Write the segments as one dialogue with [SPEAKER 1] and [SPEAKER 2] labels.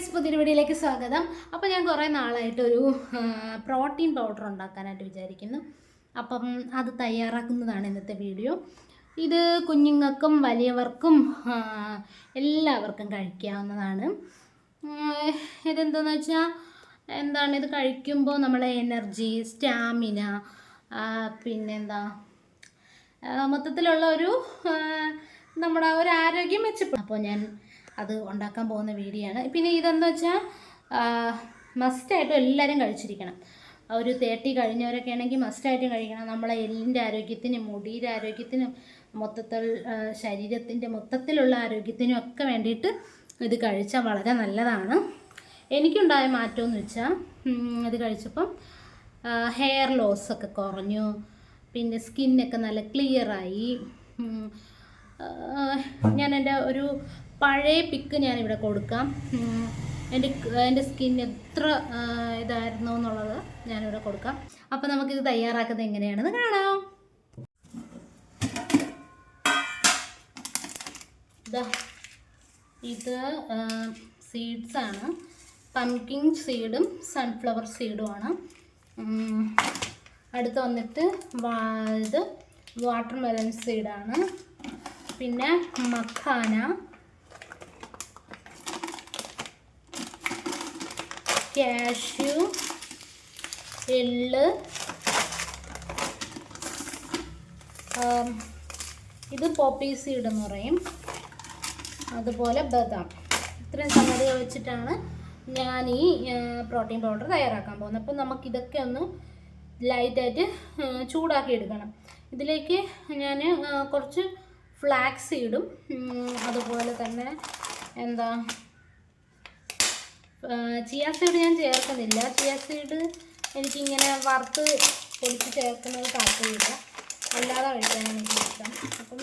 [SPEAKER 1] Guys പുതിയൊരു വീഡിയോയിലേക്ക് സ്വാഗതം. അപ്പോൾ ഞാൻ കുറേ നാളായിട്ട് ഒരു പ്രോട്ടീൻ പൗഡർ ഉണ്ടാക്കാനായിട്ട് വിചാരിക്കുന്നു. അപ്പം അത് തയ്യാറാക്കുന്നതാണ് ഇന്നത്തെ വീഡിയോ. ഇത് കുഞ്ഞുങ്ങൾക്കും വലിയവർക്കും എല്ലാവർക്കും കഴിക്കാവുന്നതാണ്. ഇതെന്താന്ന് വെച്ചാൽ എന്താണ് ഇത് കഴിക്കുമ്പോൾ നമ്മളെ എനർജി സ്റ്റാമിന പിന്നെന്താ മൊത്തത്തിലുള്ള ഒരു നമ്മുടെ ഒരു ആരോഗ്യം മെച്ചപ്പെടും. അപ്പോൾ ഞാൻ അത് ഉണ്ടാക്കാൻ പോകുന്ന വീഡിയോ ആണ് പിന്നെ ഇതെന്ന് വെച്ചാൽ മസ്റ്റായിട്ടും എല്ലാവരും കഴിച്ചിരിക്കണം. ഒരു തേർട്ടി കഴിഞ്ഞവരൊക്കെ ആണെങ്കിൽ മസ്റ്റായിട്ടും കഴിക്കണം. നമ്മളെ എല്ലിന്റെ ആരോഗ്യത്തിനും മുടിയുടെ ആരോഗ്യത്തിനും മൊത്തത്തിൽ ശരീരത്തിന്റെ മൊത്തത്തിലുള്ള ആരോഗ്യത്തിനും ഒക്കെ വേണ്ടിയിട്ട് ഇത് കഴിച്ചാൽ വളരെ നല്ലതാണ്. എനിക്കുണ്ടായ മാറ്റം എന്ന് വെച്ചാൽ ഇത് കഴിച്ചപ്പം ഹെയർ ലോസ് ഒക്കെ കുറഞ്ഞു. പിന്നെ സ്കിന്നൊക്കെ നല്ല ക്ലിയറായി ഞാൻ എന്റെ ഒരു പഴയ പിക്ക് ഞാനിവിടെ കൊടുക്കാം. എന്റെ എന്റെ സ്കിൻ എത്ര ഇതായിരുന്നു എന്നുള്ളത് ഞാനിവിടെ കൊടുക്കാം. അപ്പോൾ നമുക്കിത് തയ്യാറാക്കുന്നത് എങ്ങനെയാണെന്ന് കാണാം. ഇതാ സീഡ്സ് ആണ്. പംകിൻ സീഡും സൺഫ്ലവർ സീഡുമാണ് അടുത്ത് വന്നിട്ട് ഇത് വാട്ടർ മെലൺ സീഡാണ് പിന്നെ മഖാന കാഷ്യൂ എള്ള് ആം, ഇത് പോപ്പി സീഡ് എന്ന് പറയും. അതുപോലെ ബദാം. ഇത്രയും സംഗതികൾ വെച്ചിട്ടാണ് ഞാൻ ഈ പ്രോട്ടീൻ പൗഡർ തയ്യാറാക്കാൻ പോകുന്നത്. അപ്പം നമുക്കിതൊക്കെ ഒന്ന് ലൈറ്റായിട്ട് ചൂടാക്കി എടുക്കണം. ഇതിലേക്ക് ഞാൻ കുറച്ച് ഫ്ലാക്സ് ഇടും. അതുപോലെ തന്നെ എന്താ ചിയ സീഡ് ഞാൻ ചേർക്കുന്നില്ല. ചിയ സീഡ് എനിക്കിങ്ങനെ വറുത്ത് പൊടിച്ച് ചേർക്കുന്നത് താല്പര്യമില്ല അല്ലാതെ കഴിക്കാനാണ് എനിക്ക് ഇഷ്ടം. അപ്പം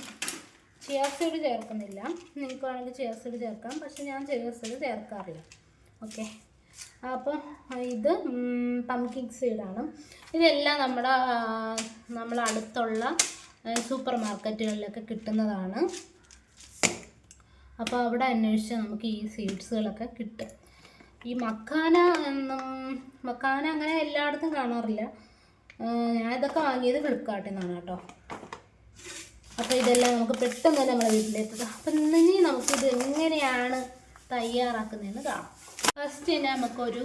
[SPEAKER 1] ചിയ സീഡ് ചേർക്കുന്നില്ല. നിങ്ങൾക്ക് വേണമെങ്കിൽ ചിയ സീഡ് ചേർക്കാം. പക്ഷെ ഞാൻ ചിയ സീഡ് ചേർക്കാറില്ല. ഓക്കെ. അപ്പം ഇത് പംകിൻ സീഡാണ് ഇതെല്ലാം നമ്മുടെ നമ്മളെ അടുത്തുള്ള സൂപ്പർ മാർക്കറ്റുകളിലൊക്കെ കിട്ടുന്നതാണ്. അപ്പോൾ അവിടെ അന്വേഷിച്ചാൽ നമുക്ക് ഈ സീഡ്സുകളൊക്കെ കിട്ടും. ഈ മക്കാന എന്നും മക്കാന അങ്ങനെ എല്ലായിടത്തും കാണാറില്ല. ഞാൻ ഇതൊക്കെ വാങ്ങിയത് ഫ്ലിപ്കാർട്ടിൽ നിന്നാണ് കേട്ടോ. അപ്പോൾ ഇതെല്ലാം നമുക്ക് പെട്ടെന്ന് തന്നെ നമ്മുടെ വീട്ടിലെത്തുക അപ്പം ഇനി നമുക്കിത് എങ്ങനെയാണ് തയ്യാറാക്കുന്നതെന്ന് കാണാം. ഫസ്റ്റ് തന്നെ നമുക്കൊരു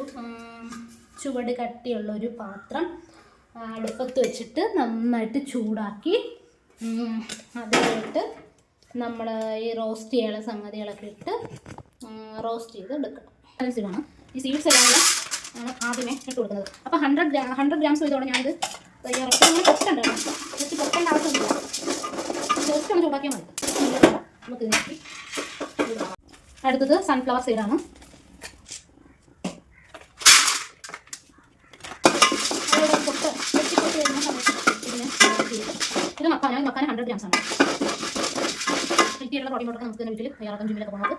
[SPEAKER 1] ചുവട് കട്ടിയുള്ള ഒരു പാത്രം അടുപ്പത്ത് വെച്ചിട്ട് നന്നായിട്ട് ചൂടാക്കി അതിലോട്ട് നമ്മൾ ഈ റോസ്റ്റ് ചെയ്യാനുള്ള സംഗതികളൊക്കെ ഇട്ട് റോസ്റ്റ് ചെയ്ത് എടുക്കണം മനസ്സിലാണ് ഈ സീഡ്സ് എല്ലാം കൂടെ ആണ് ആദ്യമേ ഇട്ട് കൊടുക്കുന്നത്. അപ്പോൾ ഹൺഡ്രഡ് ഗ്രാം ഹൺഡ്രഡ് ഗ്രാംസ് ചെയ്തോടെ ഞാനിത് തയ്യാറാക്കി. അങ്ങനെ പൊട്ടണ്ട ജസ്റ്റ് പൊട്ടേണ്ട ആവശ്യമില്ല ജസ്റ്റ് ഒന്ന് ചൂടാക്കിയാൽ മതി. നമുക്ക് അടുത്തത് സൺഫ്ലവർ സീഡാണ് പൊട്ട് പൊട്ടി വരുന്ന സമയത്ത് ഇതിനെ ഇത് മക്കാനാണ് ഈ മക്കാന ഹൺഡ്രഡ് ഗ്രാംസ് ആണ്. ഹെൽത്തിയുള്ള പ്രോട്ടീൻ പൗഡർ നമുക്ക് വീട്ടിൽ തയ്യാറാക്കാൻ ജിമ്മിലൊക്കെ പോകുന്നത്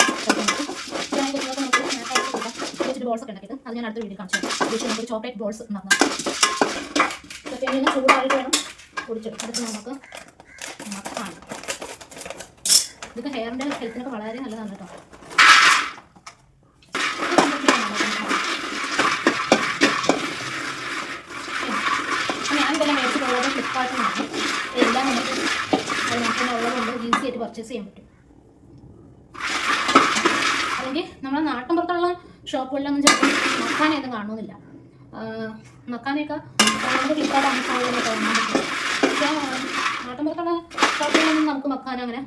[SPEAKER 1] നമുക്ക് ബോൾസ് ഒക്കെ ഉണ്ടാക്കിയിട്ട് അത് ഞാൻ അടുത്ത വീഡിയോ കാണിച്ചു തരാം. നമുക്ക് ചോക്ലേറ്റ് ബോൾസ് ഇതൊക്കെ ഇങ്ങനെ ചൂടായിട്ട് വേണം കുടിച്ചെടുക്കും അടുത്ത് നമുക്ക് മക്കാന ഇതൊക്കെ ഹെയറിന്റെ ഹെൽത്തിനൊക്കെ വളരെ നല്ലതാണ് കേട്ടോ അപ്പോൾ ഞാനിതെല്ലാം മേടിച്ചിട്ടുള്ളത് ഫ്ലിപ്കാർട്ടിൽ നിന്നാണ് എല്ലാം നമുക്ക് അതിനകത്ത് ഉള്ളതുകൊണ്ട് ഈസി ആയിട്ട് പർച്ചേസ് ചെയ്യാൻ പറ്റും. അല്ലെങ്കിൽ നമ്മുടെ നാട്ടിൻ പുറത്തുള്ള ഷോപ്പുകളിലൊന്നും ചിലപ്പോൾ മക്കാനയൊന്നും കാണുന്നില്ല. മക്കാനയൊക്കെ നമുക്ക് ഫ്ലിപ്കാർട്ട് ആമസോണിലൊക്കെ കാണാൻ പറ്റും. പക്ഷേ നാട്ടിൻ പുറത്തുള്ള ഷോപ്പുകളിലൊന്നും നമുക്ക് മക്കാൻ അങ്ങനെ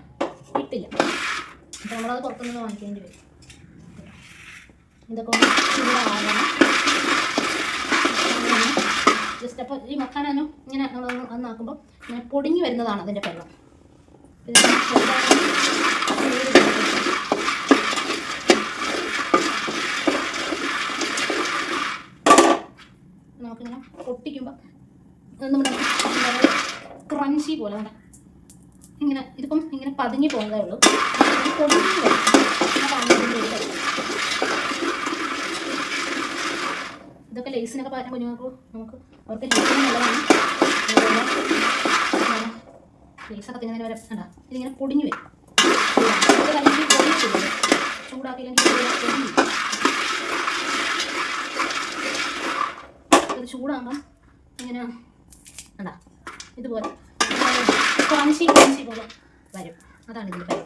[SPEAKER 1] കിട്ടില്ല. അപ്പോൾ നമ്മളത് പുറത്തുനിന്ന് വാങ്ങിക്കേണ്ടി വരും. ഇതൊക്കെ ജസ്റ്റ് അപ്പോൾ ഈ മക്കാനു ഇങ്ങനെ നമ്മളൊന്ന് അന്നാക്കുമ്പോൾ ഇങ്ങനെ പൊടിഞ്ഞു വരുന്നതാണ് അതിന്റെ വെള്ളം ഇത് ചെറുതായി നീര് ചേർത്ത് നമുക്കിങ്ങനെ പൊട്ടിക്കുമ്പോൾ നമ്മുടെ ക്രഞ്ചി പോലെ നമ്മുടെ ഇങ്ങനെ ഇതിപ്പം ഇങ്ങനെ പതിഞ്ഞു പോകുന്നതേ ഉള്ളൂ. പൊടിഞ്ഞു. ഇതൊക്കെ ലേസിനൊക്കെ പകരം കുഞ്ഞുങ്ങൾക്ക് നമുക്ക് അവർക്ക് ലേസിനുള്ളതാണ് ലേസൊക്കെ തിന്നതിന് വരെ വേണ്ട ഇതിങ്ങനെ പൊടിഞ്ഞു വരും. അല്ലെങ്കിൽ പൊടിയിട്ടില്ല ചൂടാക്കിയില്ലെങ്കിൽ പൊടിഞ്ഞു ഇത് ചൂടാകുമ്പം ഇങ്ങനെ വേണ്ട ഇതുപോലെ. കുറഞ്ഞി കുറഞ്ഞി പോലെ വരും. അതാണ് ഇതിൽ കാര്യം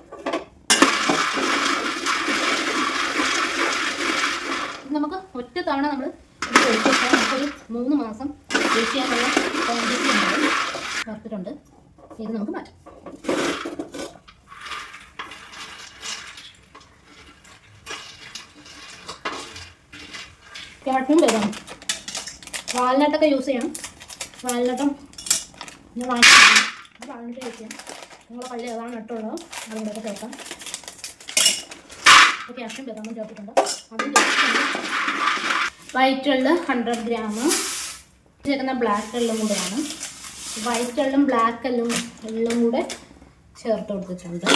[SPEAKER 1] നമുക്ക് ഒറ്റ തവണ നമ്മൾ ഇത് ഒഴിച്ചു വെച്ചാൽ നമുക്കൊരു മൂന്ന് മാസം യൂസ് ചെയ്യാനുള്ള ക്വാണ്ടിറ്റി ഉണ്ട്. ഓർത്തിട്ടുണ്ട് ഇത് നമുക്ക് മാറ്റാം ക്യാഷും വരാം വാൽനട്ടൊക്കെ യൂസ് ചെയ്യണം. വാൽനട്ടും ഞാൻ വാങ്ങിച്ചു വാൽനട്ട് യൂസ് ചെയ്യാം നിങ്ങളുടെ പള്ളി ഏതാണ് നട്ടുള്ളത്? അതുകൊണ്ടൊക്കെ ചേർക്കാം അപ്പോൾ ക്യാഷും ബദാമും ചേർത്തിട്ടുണ്ട്. അതും വൈറ്റ് എള്ള് ഹൺഡ്രഡ് ഗ്രാം ചേർക്കുന്ന ബ്ലാക്ക് ഉള്ളതും കൂടെയാണ് വൈറ്റ് എള്ളും ബ്ലാക്ക് എല്ലും എള്ളും കൂടെ ചേർത്ത് കൊടുത്തിട്ടുണ്ട്.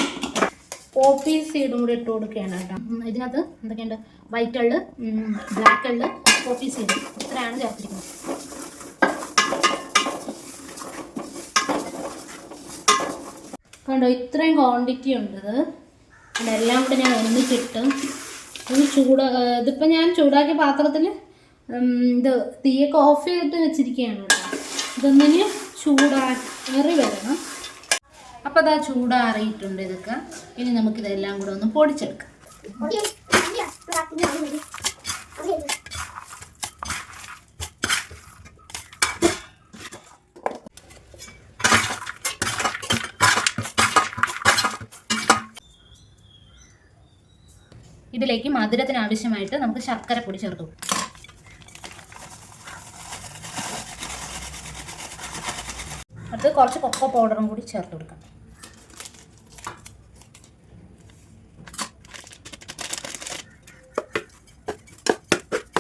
[SPEAKER 1] പോപ്പി സീഡും കൂടെ ഇട്ട് കൊടുക്കുകയാണ് കേട്ടോ. ഇതിനകത്ത് എന്തൊക്കെയുണ്ട്? വൈറ്റ് എള്ള് ബ്ലാക്ക് എള്ള് പോപ്പി സീഡ് ഇത്രയാണ് ചേർത്തിരിക്കുന്നത്. കണ്ടോ ഇത്രയും ക്വാണ്ടിറ്റി ഉണ്ട്. ഇത് എല്ലാം കൂടെ ഞാൻ ഒന്നിച്ചിട്ട് ഇത് ചൂട ഇതിപ്പോൾ ഞാൻ ചൂടാക്കിയ പാത്രത്തിൽ ഇത് തീയൊക്കെ ഓഫ് ചെയ്തിട്ട് വെച്ചിരിക്കുകയാണ് കേട്ടോ. ഇതൊന്നിന് ചൂടാറി വരണം. അപ്പോൾ അതാ ചൂടാറിയിട്ടുണ്ട് ഇതൊക്കെ. ഇനി നമുക്ക് നമുക്കിതെല്ലാം കൂടെ ഒന്ന് പൊടിച്ചെടുക്കാം. ഇതിലേക്ക് മധുരത്തിന് ആവശ്യമായിട്ട് നമുക്ക് ശർക്കര പൊടി ചേർത്ത് കൊടുക്കാം. അടുത്ത് കുറച്ച് കൊക്കോ പൗഡറും കൂടി ചേർത്ത് കൊടുക്കാം.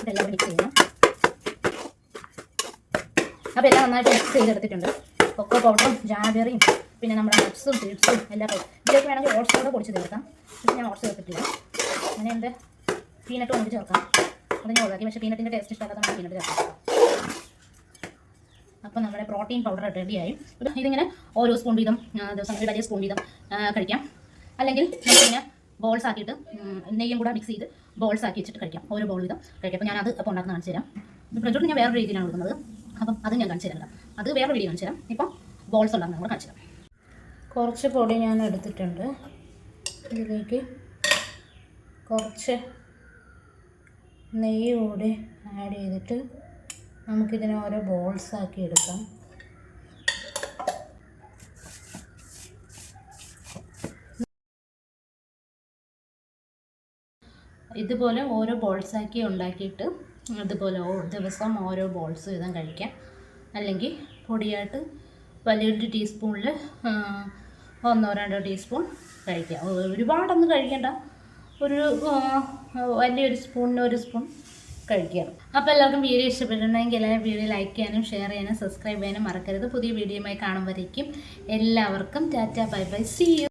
[SPEAKER 1] ഇതെല്ലാം മിക്സ് ചെയ്യണം. അപ്പോൾ എല്ലാം നന്നായിട്ട് മിക്സ് ചെയ്തെടുത്തിട്ടുണ്ട്. കൊക്കോ പൗഡറും ജാബെറിയും പിന്നെ നമ്മുടെ നട്ട്സും ചിപ്സും എല്ലാം ഇതിലേക്ക് വേണമെങ്കിൽ ഓട്സ് കൂടെ പൊടിച്ച് ചേർക്കാം. പക്ഷേ ഞാൻ ഓട്സ് ചേർത്തിട്ടില്ല. അങ്ങനെ എന്റെ പീനട്ട് കൊണ്ട് ചേർക്കാം. അത് ഞാൻ ഒഴിവാക്കി. പക്ഷേ പീനട്ടിന്റെ ടേസ്റ്റ് ഇഷ്ടമല്ലാത്ത പീനട്ട് ചേർക്കാം. അപ്പോൾ നമ്മുടെ പ്രോട്ടീൻ പൗഡർ റെഡിയായി ഇതിങ്ങനെ ഓരോ സ്പൂൺ വീതം ദിവസം ഒരു വലിയ സ്പൂൺ വീതം കഴിക്കാം. അല്ലെങ്കിൽ നമുക്കിങ്ങനെ ബോൾസ് ആക്കിയിട്ട് നെയ്യും കൂടെ മിക്സ് ചെയ്ത് ബോൾസ് ആക്കി വെച്ചിട്ട് കഴിക്കാം. ഓരോ ബോൾ വീതം കഴിക്കാം. അപ്പോൾ ഞാനത് അപ്പോൾ ഉണ്ടാക്കുന്ന കാണിച്ചു തരാം. പ്രജോട്ട് ഞാൻ വേറെ രീതിയിലാണ് കൊടുക്കുന്നത്. അപ്പം അത് ഞാൻ കാണിച്ചു തരാം അത് വേറെ വീഡിയോ കാണിച്ചു തരാം. ഇപ്പം ബോൾസ് ഉണ്ടാകുന്ന നമ്മൾ കാണിച്ചു തരാം. കുറച്ച് പൊടി ഞാൻ എടുത്തിട്ടുണ്ട്. ഇതിലേക്ക് കുറച്ച് നെയ്യ് കൂടി ആഡ് ചെയ്തിട്ട് നമുക്കിതിനെ ഓരോ ബോൾസ് ആക്കി എടുക്കാം. ഇതുപോലെ ഓരോ ബോൾസ് ആക്കി ഉണ്ടാക്കിയിട്ട് അതുപോലെ ദിവസം ഓരോ ബോൾസ് വീതം കഴിക്കാം. അല്ലെങ്കിൽ പൊടിയായിട്ട് വലിയൊരു ടീസ്പൂണിൽ ഒന്നോ രണ്ടോ ടീസ്പൂൺ കഴിക്കാം. ഒരുപാടൊന്നും കഴിക്കണ്ട. ഒരു വലിയൊരു സ്പൂണിന് ഒരു സ്പൂൺ കഴിക്കാം അപ്പോൾ എല്ലാവർക്കും വീഡിയോ ഇഷ്ടപ്പെട്ടിട്ടുണ്ടെങ്കിൽ എല്ലാവരും വീഡിയോ ലൈക്ക് ചെയ്യാനും ഷെയർ ചെയ്യാനും സബ്സ്ക്രൈബ് ചെയ്യാനും മറക്കരുത്. പുതിയ വീഡിയോയുമായി കാണുമ്പോഴേക്കും എല്ലാവർക്കും tata bye bye see you